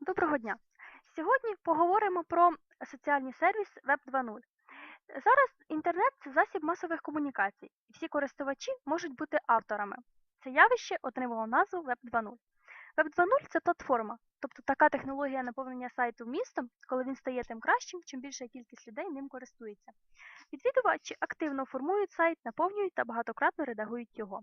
Доброго дня! Сьогодні поговоримо про соціальний сервіс Web 2.0. Зараз інтернет це засіб масових комунікацій, і всі користувачі можуть бути авторами. Це явище отримало назву Web 2.0. Web 2.0 це платформа, тобто така технологія наповнення сайту вмістом, коли він стає тим кращим, чим більша кількість людей ним користується. Відвідувачі активно формують сайт, наповнюють та багатократно редагують його.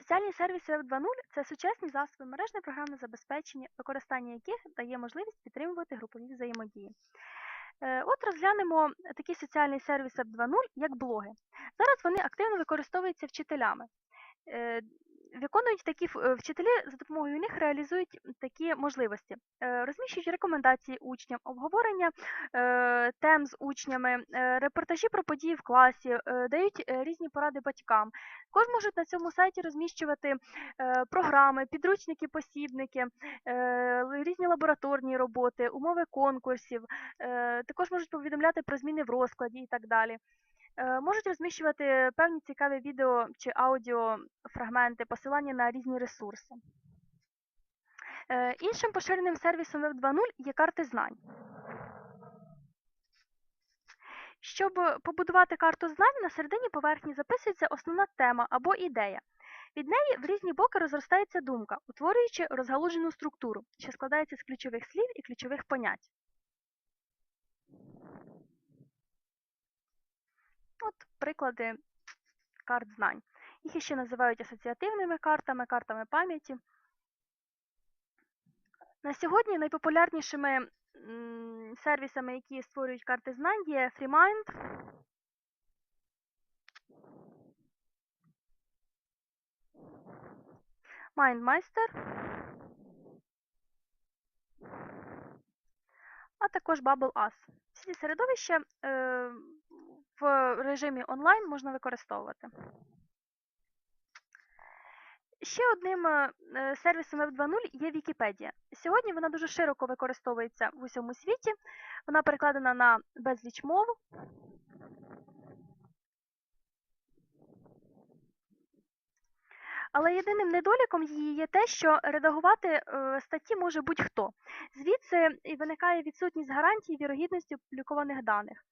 Соціальні сервіси Web 2.0 це сучасні засоби мережне програмне забезпечення, використання яких дає можливість підтримувати групові взаємодії. Е, От розглянемо такі соціальний сервіс Web 2.0, як блоги. Зараз вони активно використовуються вчителями. Виконують такі е, вчителі за допомогою них реалізують такі можливості, Е, розміщують рекомендації учням, обговорення е, тем з учнями, репортажі про події в класі, дають різні поради батькам. Також можуть на цьому сайті розміщувати програми, підручники, посібники, різні лабораторні роботи, умови конкурсів. Також можуть повідомляти про зміни в розкладі і так далі. Е, Можуть розміщувати певні цікаві відео чи аудіофрагменти, посилання на різні ресурси. Е, Іншим поширеним сервісом Web 2.0 є карти знань. Щоб побудувати карту знань, на середині поверхні записується основна тема або ідея. Від неї в різні боки розростається думка, утворюючи розгалужену структуру, що складається з ключових слів і ключових понять. От приклади карт знань. Їх ще називають асоціативними картами, картами пам'яті. На сьогодні найпопулярнішими сервісами, які створюють карти знань, є FreeMind, MindMeister, а також BubbleUs. Всі середовища е, в режимі онлайн можна використовувати. Ще одним е, сервісом Web 2.0 є Вікіпедія. Сьогодні вона дуже широко використовується в усьому світі. Вона перекладена на безліч мов. Але єдиним недоліком її є те, що редагувати е, статті може будь-хто. Звідси і виникає відсутність гарантій вірогідності опублікованих даних.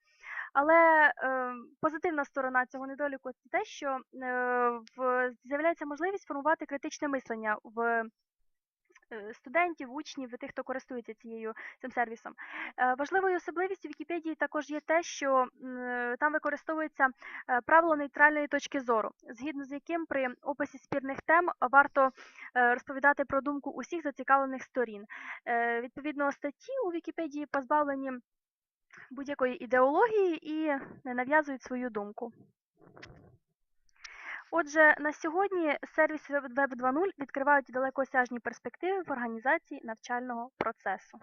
Але е, позитивна сторона цього недоліку це те, що е, в, з'являється можливість формувати критичне мислення в е, студентів, учнів, тих, хто користується цією цим сервісом. Е, Важливою особливістю Вікіпедії також є те, що е, там використовується е, правило нейтральної точки зору, згідно з яким при описі спірних тем варто е, розповідати про думку усіх зацікавлених сторін. Е, Відповідно, статті у Вікіпедії позбавлені будь-якої ідеології і не нав'язують свою думку. Отже, на сьогодні сервіси Web 2.0 відкривають далекосяжні перспективи в організації навчального процесу.